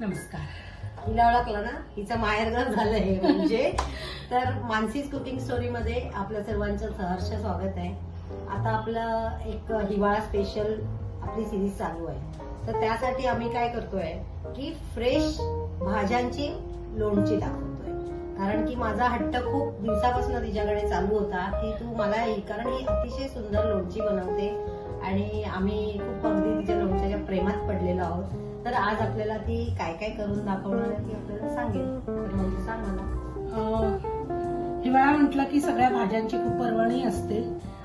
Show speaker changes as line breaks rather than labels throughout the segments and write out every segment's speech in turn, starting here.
नमस्कार.
हिला ओळखलं ना? हिचं माहेरघर झालं हे म्हणजे. तर मानसीज कुकिंग स्टोरी मध्ये आपल्या सर्वांचं सहर्ष स्वागत आहे. आता आपलं एक हिवाळा स्पेशल आपली सिरीज चालू आहे. तर त्यासाठी आम्ही काय करतोय की फ्रेश भाज्यांची लोणची दाखवतोय. कारण की माझा हट्ट खूप दिवसापासून तिच्याकडे चालू होता की तू मला ही कारण ही अतिशय सुंदर लोणची बनवते. आणि आम्ही खूप अगदी तिच्या लोणच्याच्या प्रेमात पडलेलो आहोत. तर आज आपल्याला ती काय काय करून दाखवणार आहे ती आपल्याला सांगेल तर म्हणजे सांग मला.
हिवाळा म्हटलं की सगळ्या भाज्यांची खूप पर्वणी असते.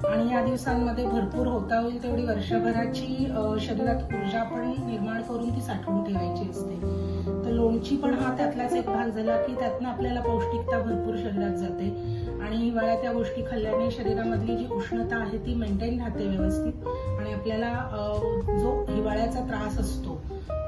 आणि या दिवसांमध्ये भरपूर होता होईल तेवढी वर्षभराची शरीरात ऊर्जा पण निर्माण करून ती साठवून ठेवायची असते. तर लोणची पण हा त्यातलाच एक भाग झाला की त्यातनं आपल्याला पौष्टिकता भरपूर शरीरात जाते. आणि हिवाळ्यात त्या गोष्टी खाल्ल्याने शरीरामधली जी उष्णता आहे ती मेंटेन राहते व्यवस्थित. आणि आपल्याला जो हिवाळ्याचा त्रास असतो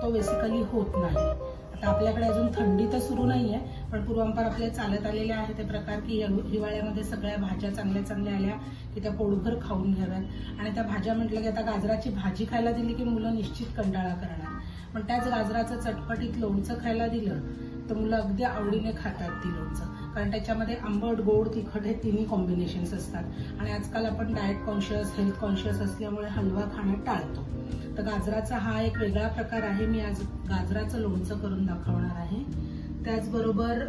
तो बेसिकली होत नाही. आता आपल्याकडे अजून थंडी तर सुरू नाही आहे पण पूर्वांपार आपल्या चालत आलेले आहे ते प्रकार की हिवाळ्यामध्ये सगळ्या भाज्या चांगल्या चांगल्या आल्या की त्या पोटभर खाऊन घ्याव्यात. आणि त्या भाज्या म्हटलं की आता गाजराची भाजी खायला दिली की मुलं निश्चित कंटाळा करणार. पण त्याच गाजराचं चटपटीत लोणचं खायला दिलं तर मुलं अगदी आवडीने खातात ती लोणचं. कारण त्याच्यामध्ये आंबट गोड तिखट हे तिन्ही कॉम्बिनेशन्स असतात. आणि आजकाल आपण डाएट कॉन्शियस हेल्थ कॉन्शियस असल्यामुळे हलवा खाणं टाळतो. तर गाजराचा हा एक वेगळा प्रकार आहे. मी आज गाजराचं लोणचं करून दाखवणार आहे. त्याचबरोबर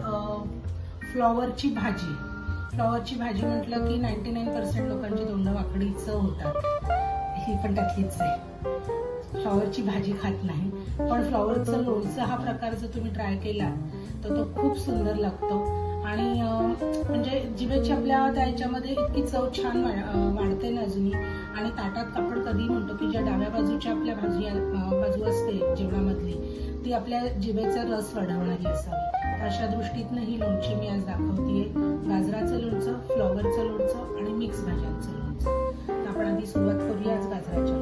फ्लॉवरची भाजी. फ्लॉवरची भाजी म्हटलं की नाईन्टी नाईन पर्सेंट लोकांची तोंड वाकडीच होतात. ही पण त्यातलीच आहे. फ्लॉवरची भाजी खात नाही. पण फ्लॉवरचं लोणचं हा प्रकार जर तुम्ही ट्राय केला तर तो खूप सुंदर लागतो. आणि म्हणजे जिभेची आपल्या त्या ह्याच्यामध्ये इतकी चव छान वाढते ना अजूनही. आणि ताटात आपण कधी म्हणतो की ज्या डाव्या बाजूच्या आपल्या भाजी बाजू असते जेवणामधली ती आपल्या जिभेचा रस वाढवणारी असावी. अशा दृष्टीतनं ही लोणची मी आज दाखवते गाजराचं लोणचं फ्लॉवरचं लोणचं आणि मिक्स भाज्यांचं लोणचं. आपण आधी सुरुवात करूया आज गाजराच्या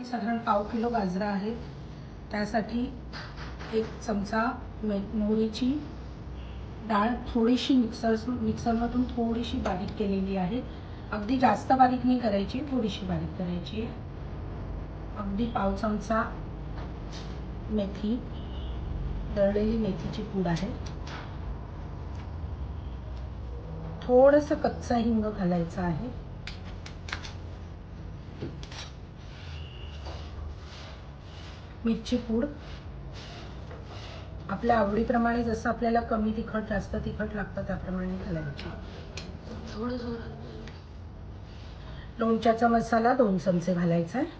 त्यासाठी साधारण पाव किलो गाजरा आहे. त्यासाठी एक चमचा मे मोहरीची डाळ थोडीशी मिक्सर मिक्सरमधून थोडीशी बारीक केलेली आहे. अगदी जास्त बारीक नाही करायची थोडीशी बारीक करायची आहे. अगदी पाव चमचा मेथी दळलेली मेथीची पूड आहे. थोडंसं कच्चा हिंग घालायचा आहे. मिरची पूड. आपल्या आवडीप्रमाणे जसं आपल्याला कमी तिखट जास्त तिखट लागतं त्याप्रमाणे घालायची थोडं. लोणच्याचा मसाला दोन चमचे घालायचा आहे.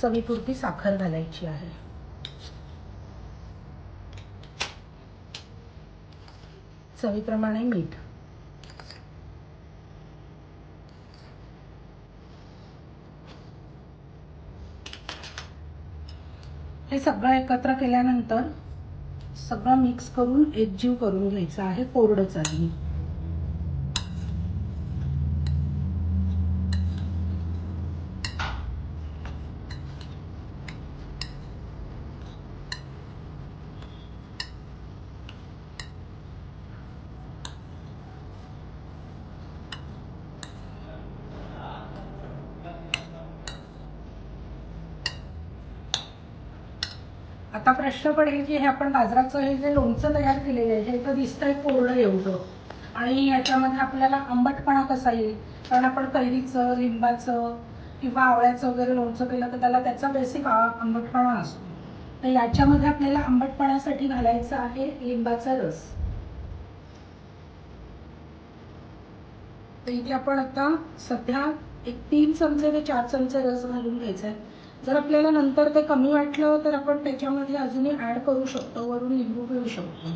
चवीपुरती साखर घालायची आहे. चवीप्रमाणे मीठ. हे सगळं एकत्र केल्यानंतर सगळं मिक्स करून एकजीव करून घ्यायचं आहे कोरडं चालणी आता प्रश्न पडेल की हे आपण गाजराचं हे जे लोणचं तयार केलेलं आहे हे तर दिसतंय कोरडं एवढं. आणि याच्यामध्ये आपल्याला आंबटपणा कसा येईल? कारण आपण कैरीचं लिंबाचं किंवा आवळ्याचं वगैरे लोणचं केलं तर त्याला त्याचा बेसिक आंबटपणा असतो. तर याच्यामध्ये आपल्याला आंबटपणासाठी घालायचं आहे लिंबाचा रस. तर इथे आपण आता सध्या एक तीन चमचे ते चार चमचे रस घालून घ्यायचा आहे जर आपल्याला नंतर ते कमी वाटलं तर आपण त्याच्यामध्ये अजूनही ऍड करू शकतो वरून लिंबू पिळू शकतो.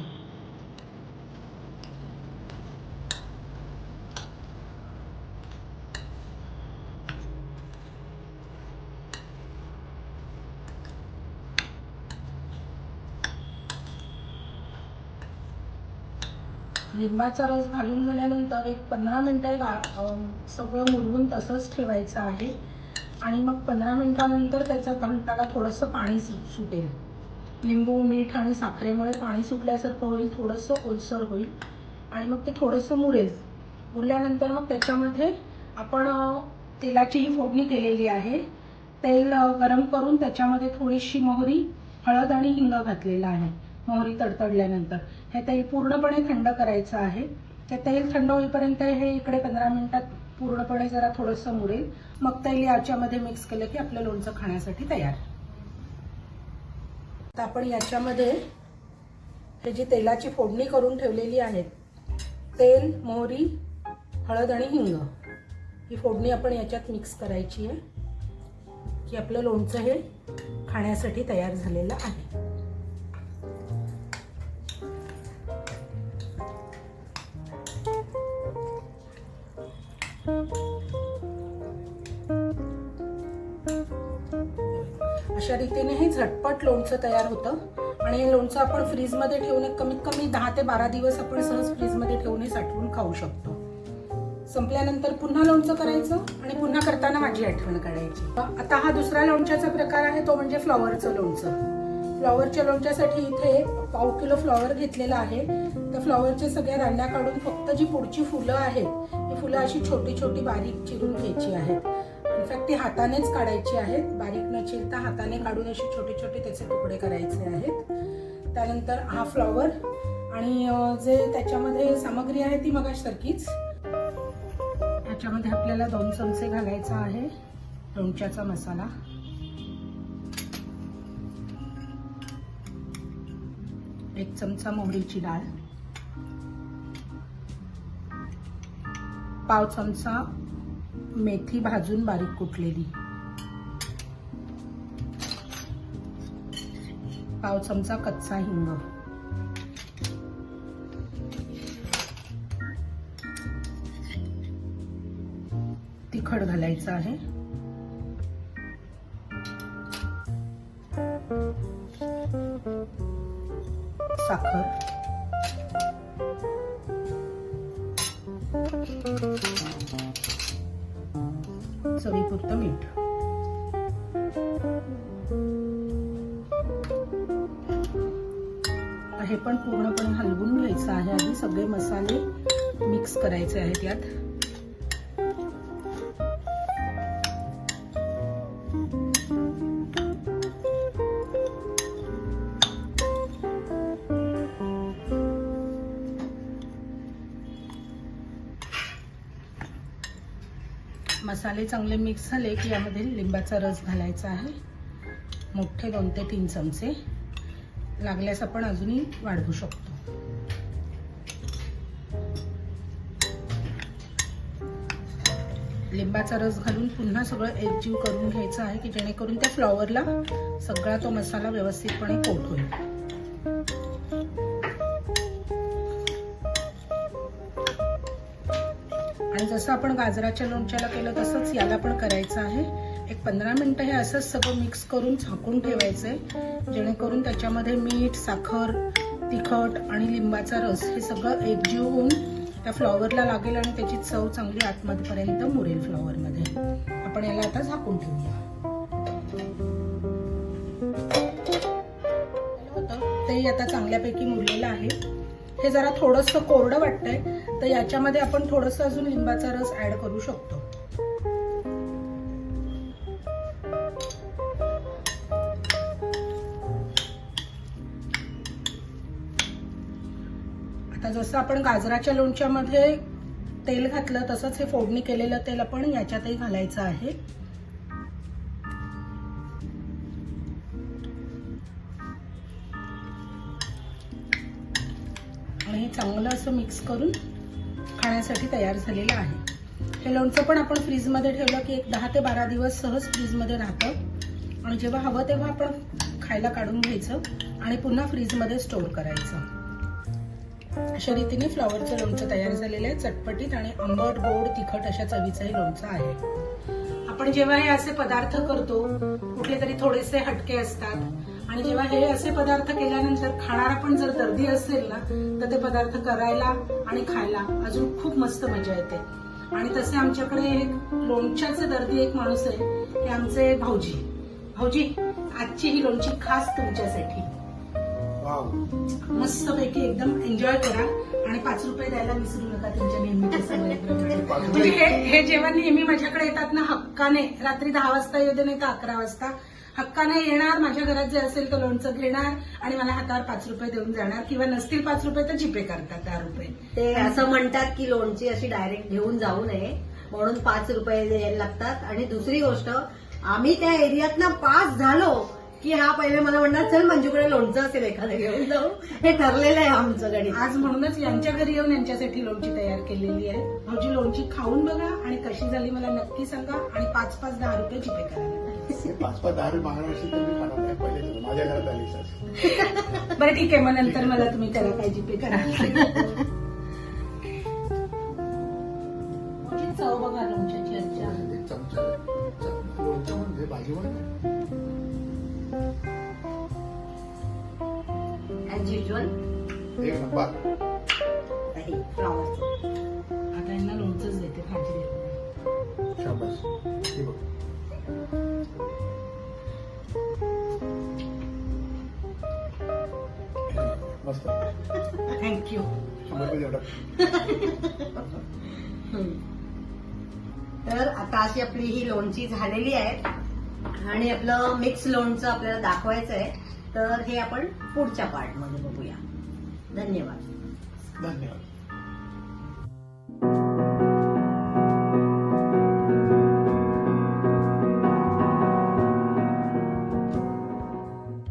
लिंबाचा रस घालून झाल्यानंतर एक पंधरा मिनटं गा- सगळं मुरवून तसंच ठेवायचं आहे. आणि मग पंधरा मिनिटानंतर त्याच्या तंटाला थोडंसं पाणी सु सुटेल. लिंबू मीठ आणि साखरेमुळे पाणी सुटल्यासारखं होईल थोडंसं ओलसर होईल आणि मग ते थोडंसं मुरेल. मुरल्यानंतर मग त्याच्यामध्ये आपण तेलाचीही तेलाची ही फोडणी केलेली आहे. तेल गरम करून त्याच्यामध्ये थोडीशी मोहरी हळद आणि हिंग घातलेला आहे. मोहरी तडतडल्यानंतर. हे तेल पूर्णपणे थंड करायचं आहे. ते तेल थंड होईपर्यंत हे इकडे पंधरा मिनिटात पूर्णपणे जरा थोडंसं मुरेल मग तैली याच्यामध्ये मिक्स केलं की आपलं लोणचं खाण्यासाठी तयार. आता आपण याच्यामध्ये हे जी तेलाची फोडणी करून ठेवलेली आहे तेल मोहरी हळद आणि हिंग ही फोडणी आपण याच्यात मिक्स करायची आहे की आपलं लोणचं हे खाण्यासाठी तयार झालेलं आहे. अशा रीतीने हे झटपट लोणचं तयार होतं. आणि हे लोणचं आपण फ्रीजमध्ये ठेवून कमीत कमी दहा ते बारा दिवस आपण सहज फ्रीजमध्ये ठेवून हे साठवून खाऊ शकतो. संपल्यानंतर पुन्हा लोणचं करायचं आणि पुन्हा करताना माझी आठवण काढायची. आता हा दुसरा लोणच्याचा प्रकार आहे तो म्हणजे फ्लॉवरचं लोणचं. फ्लॉवरच्या लोणच्यासाठी इथे पाव किलो फ्लॉवर घेतलेला आहे. त्या फ्लॉवरच्या सगळ्या रांड्या काढून फक्त जी पुढची फुलं आहेत फुलं अशी छोटी छोटी बारीक चिरून घ्यायची आहेत. इनफॅक्ट ती हातानेच काढायची आहेत. बारीक न चिरता हाताने काढून असे छोटे छोटे त्याचे तुकडे करायचे आहेत. त्यानंतर हा फ्लॉवर आणि जे त्याच्यामध्ये सामग्री आहे ती मगासारखीच त्याच्यामध्ये आपल्याला दोन चमचे घालायचा आहे. लोणच्याचा मसाला. एक चमचा मोहरीची डाळ. पाव चमचा मेथी भाजून बारीक कुटलेली. पाव चमचा कच्चा हिंग. तिखट घालायचं आहे. साखर. चवीपुरतं मीठ. हे पण पूर्णपणे हलवून घ्यायचं आहे आधी सगळे मसाले मिक्स करायचे आहेत यात. मसाले चांगले मिक्स झाले की यामध्ये लिंबाचा रस घालायचा आहे. मोठे दोन ते तीन चमचे. लागल्यास आपण अजूनही वाढवू शकतो. लिंबाचा रस घालून पुन्हा सगळं एकजीव करून घ्यायचं आहे की जेणेकरून त्या फ्लॉवरला सगळा तो मसाला व्यवस्थितपणे कोट होईल. आणि जसं आपण गाजराच्या लोणच्याला केलं तसंच याला पण करायचं आहे. एक पंधरा मिनटं हे असंच सगळं मिक्स करून झाकून ठेवायचं आहे जेणेकरून त्याच्यामध्ये मीठ साखर तिखट आणि लिंबाचा रस हे सगळं एकजीव होऊन त्या फ्लॉवरला लागेल आणि त्याची चव चांगली आतमध्येपर्यंत मुरेल फ्लॉवरमध्ये. आपण याला आता झाकून ठेवूया. ते आता चांगल्यापैकी मुरलेलं आहे. हे जरा थोडंसं कोरडं वाटतंय तर याच्यामध्ये आपण थोडंसं अजून लिंबाचा रस ऍड करू शकतो. आता जसं आपण गाजराच्या लोणच्यामध्ये तेल घातलं तसंच हे फोडणी केलेलं तेल आपण याच्यातही घालायचं आहे. आणि चांगलं असं मिक्स करून खाण्यासाठी तयार झालेलं आहे. हे लोणचं पण आपण फ्रीजमध्ये ठेवलं की एक दहा ते बारा दिवस सहज फ्रीजमध्ये राहतं. आणि जेव्हा हवं तेव्हा आपण खायला काढून घ्यायचं आणि पुन्हा फ्रीजमध्ये स्टोअर करायचं. अशा रीतीने फ्लॉवरचं लोणचं तयार झालेलं आहे. चटपटीत आणि आंबट गोड तिखट अशा चवीचं हे लोणचं आहे. आपण जेव्हा हे असे पदार्थ करतो कुठले तरी थोडेसे हटके असतात. आणि जेव्हा हे असे पदार्थ केल्यानंतर खाणारा पण जर दर्दी असेल ना तर ते पदार्थ करायला आणि खायला अजून खूप मस्त मजा येते. आणि तसे आमच्याकडे एक लोणच्याचे दर्दी एक माणूस आहे हे आमचे भाऊजी. भाऊजी आजची ही लोणची खास तुमच्यासाठी.
वाव.
मस्तपैकी एकदम एन्जॉय करा आणि पाच रुपये द्यायला विसरू नका तुमच्या नेहमीच्या म्हणजे हे हे जेव्हा नेहमी माझ्याकडे येतात ना हक्काने रात्री दहा वाजता येऊ दे नाही तर अकरा वाजता हक्काने येणार माझ्या घरात जे असेल तर लोणचं घेणार आणि मला हातावर पाच रुपये देऊन जाणार किंवा नसतील पाच रुपये तर जीपे करतात दहा रुपये.
ते असं म्हणतात की लोणची अशी डायरेक्ट घेऊन जाऊ नये. म्हणून पाच रुपये द्यायला लागतात. आणि दुसरी गोष्ट आम्ही त्या एरियात पास झालो की हा पहिले मला म्हणणार चल मंजूकडे लोणचं असेल एखादं घेऊन जाऊ. हे ठरलेलं आहे आमचं गणित.
आज म्हणूनच यांच्या घरी येऊन यांच्यासाठी लोणची तयार केलेली आहे. भाऊजी लोणची खाऊन बघा आणि कशी झाली मला नक्की सांगा. आणि पाच पाच दहा रुपये जीपे करा.
पाच पाच दहा रुपये मागणार असेल तर मी खाणार नाही. पहिले. माझ्या घरात आली सास
बरं ठीक आहे. मग नंतर मला तुम्ही करा काय जीपे करा. चव बघा
चमचा लोणचं म्हणजे भाजी वाढ
ऍज युजल
एक नंबर
फ्लॉवरचं.
आता यांना लोणचंच देते भाजी देते.
शाबास. हे बघ. मस्त.
थँक्यू
शंभर रुपये देऊ टाक.
तर आता अशी आपली ही लोणची झालेली आहे आणि आपलं मिक्स लोणचं आपल्याला दाखवायचं आहे तर हे आपण पुढच्या पार्टमध्ये बघूया. धन्यवाद.
धन्यवाद.